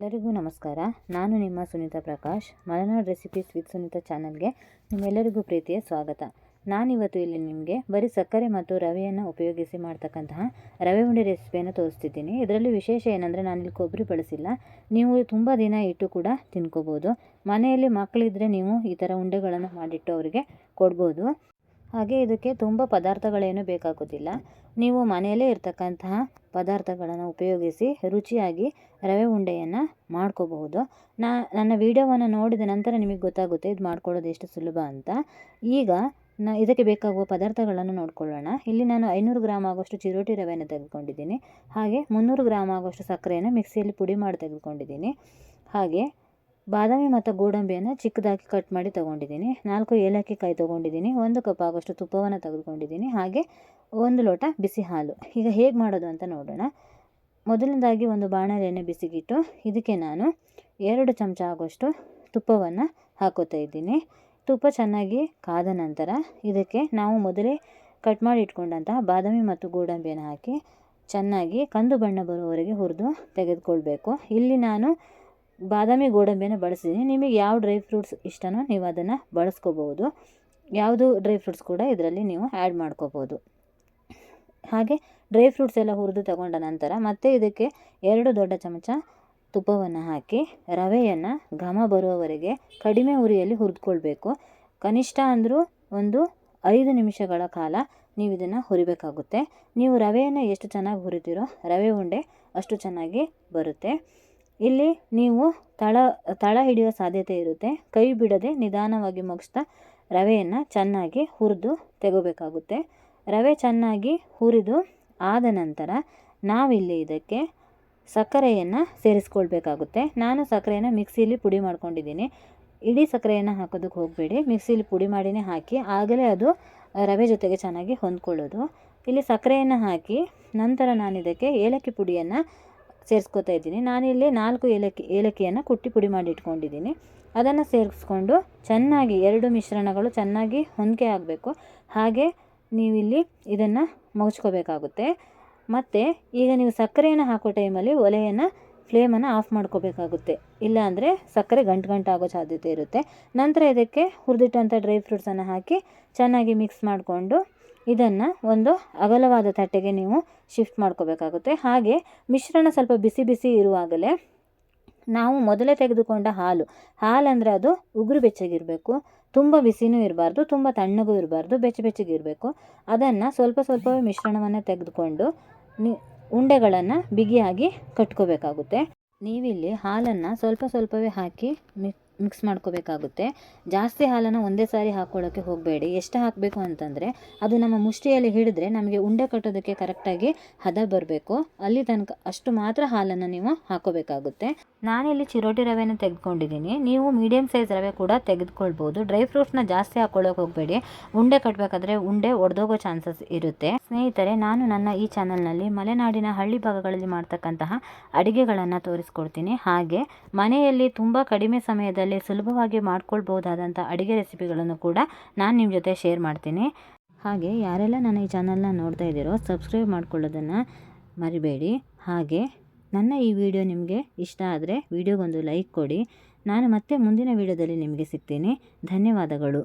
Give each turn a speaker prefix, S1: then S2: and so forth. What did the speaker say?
S1: ಎಲ್ಲರಿಗೂ ನಮಸ್ಕಾರ. ನಾನು ನಿಮ್ಮ ಸುನೀತಾ ಪ್ರಕಾಶ್. ಮಲೆನಾಡು ರೆಸಿಪೀಸ್ ವಿತ್ ಸುನೀತಾ ಚಾನಲ್ಗೆ ನಿಮ್ಮೆಲ್ಲರಿಗೂ ಪ್ರೀತಿಯ ಸ್ವಾಗತ. ನಾನಿವತ್ತು ಇಲ್ಲಿ ನಿಮಗೆ ಬರೀ ಸಕ್ಕರೆ ಮತ್ತು ರವೆಯನ್ನು ಉಪಯೋಗಿಸಿ ಮಾಡ್ತಕ್ಕಂತಹ ರವೆ ಉಂಡೆ ರೆಸಿಪಿಯನ್ನು ತೋರಿಸ್ತಿದ್ದೀನಿ. ಇದರಲ್ಲಿ ವಿಶೇಷ ಏನಂದರೆ ಇಲ್ಲಿ ಕೊಬ್ಬರಿ ಬಳಸಿಲ್ಲ. ನೀವು ತುಂಬ ದಿನ ಇಟ್ಟು ಕೂಡ ತಿನ್ಕೋಬೋದು. ಮನೆಯಲ್ಲಿ ಮಕ್ಕಳಿದ್ರೆ ನೀವು ಈ ಥರ ಉಂಡೆಗಳನ್ನು ಮಾಡಿಟ್ಟು ಅವರಿಗೆ ಕೊಡ್ಬೋದು. ಹಾಗೆ ಇದಕ್ಕೆ ತುಂಬ ಪದಾರ್ಥಗಳೇನು ಬೇಕಾಗೋದಿಲ್ಲ. ನೀವು ಮನೆಯಲ್ಲೇ ಇರ್ತಕ್ಕಂತಹ ಪದಾರ್ಥಗಳನ್ನು ಉಪಯೋಗಿಸಿ ರುಚಿಯಾಗಿ ರವೆ ಉಂಡೆಯನ್ನು ಮಾಡ್ಕೋಬಹುದು. ನಾ, ನನ್ನ ವೀಡಿಯೋವನ್ನು ನೋಡಿದ ನಂತರ ನಿಮಗೆ ಗೊತ್ತಾಗುತ್ತೆ ಇದು ಮಾಡ್ಕೊಳ್ಳೋದು ಎಷ್ಟು ಸುಲಭ ಅಂತ. ಈಗ ನ, ಇದಕ್ಕೆ ಬೇಕಾಗುವ ಪದಾರ್ಥಗಳನ್ನು ನೋಡ್ಕೊಳ್ಳೋಣ. ಇಲ್ಲಿ ನಾನು ಐನೂರು ಗ್ರಾಮ್ ಆಗೋಷ್ಟು ಚಿರೋಟಿ ರವೆಯನ್ನು ತೆಗೆದುಕೊಂಡಿದ್ದೀನಿ. ಹಾಗೆ ಮುನ್ನೂರು ಗ್ರಾಮ್ ಆಗೋಷ್ಟು ಸಕ್ಕರೆಯನ್ನು ಮಿಕ್ಸಿಯಲ್ಲಿ ಪುಡಿ ಮಾಡಿ ತೆಗೆದುಕೊಂಡಿದ್ದೀನಿ. ಹಾಗೆ ಬಾದಾಮಿ ಮತ್ತು ಗೋಡಂಬಿಯನ್ನು ಚಿಕ್ಕದಾಗಿ ಕಟ್ ಮಾಡಿ ತೊಗೊಂಡಿದ್ದೀನಿ. ನಾಲ್ಕು ಏಲಕ್ಕಿ ಕಾಯಿ ತೊಗೊಂಡಿದ್ದೀನಿ. ಒಂದು ಕಪ್ ಆಗೋಷ್ಟು ತುಪ್ಪವನ್ನು ತೆಗೆದುಕೊಂಡಿದ್ದೀನಿ. ಹಾಗೆ ಒಂದು ಲೋಟ ಬಿಸಿ ಹಾಲು ಈಗ ಹೇಗೆ ಮಾಡೋದು ಅಂತ ನೋಡೋಣ. ಮೊದಲನೇದಾಗಿ ಒಂದು ಬಾಣಲೆಯನ್ನು ಬಿಸಿಗಿಟ್ಟು, ಇದಕ್ಕೆ ನಾನು ಎರಡು ಚಮಚ ಆಗೋಷ್ಟು ತುಪ್ಪವನ್ನು ಹಾಕೋತಾ ಇದ್ದೀನಿ. ತುಪ್ಪ ಚೆನ್ನಾಗಿ ಕಾದ ನಂತರ ಇದಕ್ಕೆ ನಾವು ಮೊದಲೇ ಕಟ್ ಮಾಡಿ ಇಟ್ಕೊಂಡಂತಹ ಬಾದಾಮಿ ಮತ್ತು ಗೋಡಂಬಿಯನ್ನು ಹಾಕಿ ಚೆನ್ನಾಗಿ ಕಂದು ಬಣ್ಣ ಬರುವವರೆಗೆ ಹುರಿದು ತೆಗೆದುಕೊಳ್ಬೇಕು. ಇಲ್ಲಿ ನಾನು ಬಾದಾಮಿ ಗೋಡಂಬಿಯನ್ನು ಬಳಸಿದ್ದೀನಿ. ನಿಮಗೆ ಯಾವ ಡ್ರೈ ಫ್ರೂಟ್ಸ್ ಇಷ್ಟನೋ ನೀವು ಅದನ್ನು ಬಳಸ್ಕೋಬೋದು. ಯಾವುದು ಡ್ರೈ ಫ್ರೂಟ್ಸ್ ಕೂಡ ಇದರಲ್ಲಿ ನೀವು ಆ್ಯಡ್ ಮಾಡ್ಕೋಬೋದು. ಹಾಗೆ ಡ್ರೈ ಫ್ರೂಟ್ಸ್ ಎಲ್ಲ ಹುರಿದು ತಗೊಂಡ ನಂತರ ಮತ್ತೆ ಇದಕ್ಕೆ ಎರಡು ದೊಡ್ಡ ಚಮಚ ತುಪ್ಪವನ್ನು ಹಾಕಿ ರವೆಯನ್ನು ಘಮ ಬರುವವರೆಗೆ ಕಡಿಮೆ ಉರಿಯಲ್ಲಿ ಹುರಿದುಕೊಳ್ಬೇಕು. ಕನಿಷ್ಠ ಅಂದರೂ ಒಂದು ಐದು ನಿಮಿಷಗಳ ಕಾಲ ನೀವು ಇದನ್ನು ಹುರಿಬೇಕಾಗುತ್ತೆ. ನೀವು ರವೆಯನ್ನು ಎಷ್ಟು ಚೆನ್ನಾಗಿ ಹುರಿತೀರೋ ರವೆ ಉಂಡೆ ಅಷ್ಟು ಚೆನ್ನಾಗಿ ಬರುತ್ತೆ. ಇಲ್ಲಿ ನೀವು ತಳ ತಳ ಹಿಡಿಯುವ ಸಾಧ್ಯತೆ ಇರುತ್ತೆ. ಕೈ ಬಿಡದೆ ನಿಧಾನವಾಗಿ ಮುಗಿಸ್ತಾ ರವೆಯನ್ನು ಚೆನ್ನಾಗಿ ಹುರಿದು ತೆಗೋಬೇಕಾಗುತ್ತೆ. ರವೆ ಚೆನ್ನಾಗಿ ಹುರಿದು ಆದ ನಂತರ ನಾವಿಲ್ಲಿ ಇದಕ್ಕೆ ಸಕ್ಕರೆಯನ್ನು ಸೇರಿಸ್ಕೊಳ್ಬೇಕಾಗುತ್ತೆ. ನಾನು ಸಕ್ಕರೆಯನ್ನು ಮಿಕ್ಸಿಯಲ್ಲಿ ಪುಡಿ ಮಾಡ್ಕೊಂಡಿದ್ದೀನಿ. ಇಡೀ ಸಕ್ಕರೆಯನ್ನು ಹಾಕೋದಕ್ಕೆ ಹೋಗಬೇಡಿ. ಮಿಕ್ಸಿಲಿ ಪುಡಿ ಮಾಡಿನೇ ಹಾಕಿ ಆಗಲೇ ಅದು ರವೆ ಜೊತೆಗೆ ಚೆನ್ನಾಗಿ ಹೊಂದ್ಕೊಳ್ಳೋದು. ಇಲ್ಲಿ ಸಕ್ಕರೆಯನ್ನು ಹಾಕಿ ನಂತರ ನಾನು ಇದಕ್ಕೆ ಏಲಕ್ಕಿ ಪುಡಿಯನ್ನು ಸೇರಿಸ್ಕೊತಾ ಇದ್ದೀನಿ. ನಾನಿಲ್ಲಿ ನಾಲ್ಕು ಏಲಕ್ಕಿ, ಏಲಕ್ಕಿಯನ್ನು ಕುಟ್ಟಿ ಪುಡಿ ಮಾಡಿ ಇಟ್ಕೊಂಡಿದ್ದೀನಿ. ಅದನ್ನು ಸೇರಿಸ್ಕೊಂಡು ಚೆನ್ನಾಗಿ ಎರಡು ಮಿಶ್ರಣಗಳು ಚೆನ್ನಾಗಿ ಹೊಂದಿಕೆ ಆಗಬೇಕು. ಹಾಗೆ ನೀವಿಲ್ಲಿ ಇದನ್ನು ಮಗುಚ್ಕೋಬೇಕಾಗುತ್ತೆ ಮತ್ತು ಈಗ ನೀವು ಸಕ್ಕರೆಯನ್ನು ಹಾಕೋ ಟೈಮಲ್ಲಿ ಒಲೆಯನ್ನು ಫ್ಲೇಮನ್ನು ಆಫ್ ಮಾಡ್ಕೋಬೇಕಾಗುತ್ತೆ. ಇಲ್ಲಾಂದರೆ ಸಕ್ಕರೆ ಗಂಟು ಗಂಟು ಆಗೋ ಸಾಧ್ಯತೆ ಇರುತ್ತೆ. ನಂತರ ಇದಕ್ಕೆ ಹುರಿದಿಟ್ಟಂಥ ಡ್ರೈ ಫ್ರೂಟ್ಸನ್ನು ಹಾಕಿ ಚೆನ್ನಾಗಿ ಮಿಕ್ಸ್ ಮಾಡಿಕೊಂಡು ಇದನ್ನು ಒಂದು ಅಗಲವಾದ ತಟ್ಟೆಗೆ ನೀವು ಶಿಫ್ಟ್ ಮಾಡ್ಕೋಬೇಕಾಗುತ್ತೆ. ಹಾಗೆ ಮಿಶ್ರಣ ಸ್ವಲ್ಪ ಬಿಸಿ ಬಿಸಿ ಇರುವಾಗಲೇ ನಾವು ಮೊದಲೇ ತೆಗೆದುಕೊಂಡ ಹಾಲು, ಹಾಲಂದರೆ ಅದು ಉಗುರು ಬೆಚ್ಚಗಿರಬೇಕು, ತುಂಬ ಬಿಸಿನೂ ಇರಬಾರ್ದು, ತುಂಬ ತಣ್ಣಗೂ ಇರಬಾರ್ದು, ಬೆಚ್ಚ ಬೆಚ್ಚಗಿರಬೇಕು ಅದನ್ನು ಸ್ವಲ್ಪ ಸ್ವಲ್ಪವೇ ಮಿಶ್ರಣವನ್ನು ತೆಗೆದುಕೊಂಡು ನಿ, ಉಂಡೆಗಳನ್ನು ಬಿಗಿಯಾಗಿ ಕಟ್ಕೋಬೇಕಾಗುತ್ತೆ. ನೀವಿಲ್ಲಿ ಹಾಲನ್ನು ಸ್ವಲ್ಪ ಸ್ವಲ್ಪವೇ ಹಾಕಿ ಮಿ ಮಿಕ್ಸ್ ಮಾಡ್ಕೋಬೇಕಾಗುತ್ತೆ. ಜಾಸ್ತಿ ಹಾಲನ್ನು ಒಂದೇ ಸಾರಿ ಹಾಕ್ಕೊಳ್ಳೋಕ್ಕೆ ಹೋಗಬೇಡಿ. ಎಷ್ಟು ಹಾಕಬೇಕು ಅಂತಂದರೆ ಅದು ನಮ್ಮ ಮುಷ್ಟಿಯಲ್ಲಿ ಹಿಡಿದ್ರೆ ನಮಗೆ ಉಂಡೆ ಕಟ್ಟೋದಕ್ಕೆ ಕರೆಕ್ಟಾಗಿ ಹದ ಬರಬೇಕು. ಅಲ್ಲಿ ತನಕ ಅಷ್ಟು ಮಾತ್ರ ಹಾಲನ್ನು ನೀವು ಹಾಕೋಬೇಕಾಗುತ್ತೆ ನಾನಿಲ್ಲಿ ಚಿರೋಟಿ ರವೆನ ತೆಗೆದುಕೊಂಡಿದ್ದೀನಿ. ನೀವು ಮೀಡಿಯಮ್ ಸೈಜ್ ರವೆ ಕೂಡ ತೆಗೆದುಕೊಳ್ಬೋದು. ಡ್ರೈ ಫ್ರೂಟ್ಸ್ನ ಜಾಸ್ತಿ ಹಾಕ್ಕೊಳ್ಳೋಕೆ ಹೋಗಬೇಡಿ. ಉಂಡೆ ಕಟ್ಟಬೇಕಾದ್ರೆ ಉಂಡೆ ಒಡೆದೋಗೋ ಚಾನ್ಸಸ್ ಇರುತ್ತೆ. ಸ್ನೇಹಿತರೆ, ನಾನು ನನ್ನ ಈ ಚಾನಲ್ನಲ್ಲಿ ಮಲೆನಾಡಿನ ಹಳ್ಳಿ ಭಾಗಗಳಲ್ಲಿ ಮಾಡ್ತಕ್ಕಂತಹ ಅಡುಗೆಗಳನ್ನು ತೋರಿಸ್ಕೊಡ್ತೀನಿ. ಹಾಗೆ ಮನೆಯಲ್ಲಿ ತುಂಬ ಕಡಿಮೆ ಸಮಯದಲ್ಲಿ ಸುಲಭವಾಗಿ ಮಾಡ್ಕೊಳ್ಬೋದಾದಂಥ ಅಡುಗೆ ರೆಸಿಪಿಗಳನ್ನು ಕೂಡ ನಾನು ನಿಮ್ಮ ಜೊತೆ ಶೇರ್ ಮಾಡ್ತೀನಿ. ಹಾಗೆ ಯಾರೆಲ್ಲ ನನ್ನ ಈ ಚಾನಲ್ನ ನೋಡ್ತಾ ಇದ್ದೀರೋ ಸಬ್ಸ್ಕ್ರೈಬ್ ಮಾಡ್ಕೊಳ್ಳೋದನ್ನು ಮರಿಬೇಡಿ. ಹಾಗೆ ನನ್ನ ಈ ವಿಡಿಯೋ ನಿಮಗೆ ಇಷ್ಟ ಆದರೆ ವಿಡಿಯೋಗೊಂದು ಲೈಕ್ ಕೊಡಿ. ನಾನು ಮತ್ತೆ ಮುಂದಿನ ವಿಡಿಯೋದಲ್ಲಿ ನಿಮಗೆ ಸಿಗ್ತೀನಿ. ಧನ್ಯವಾದಗಳು.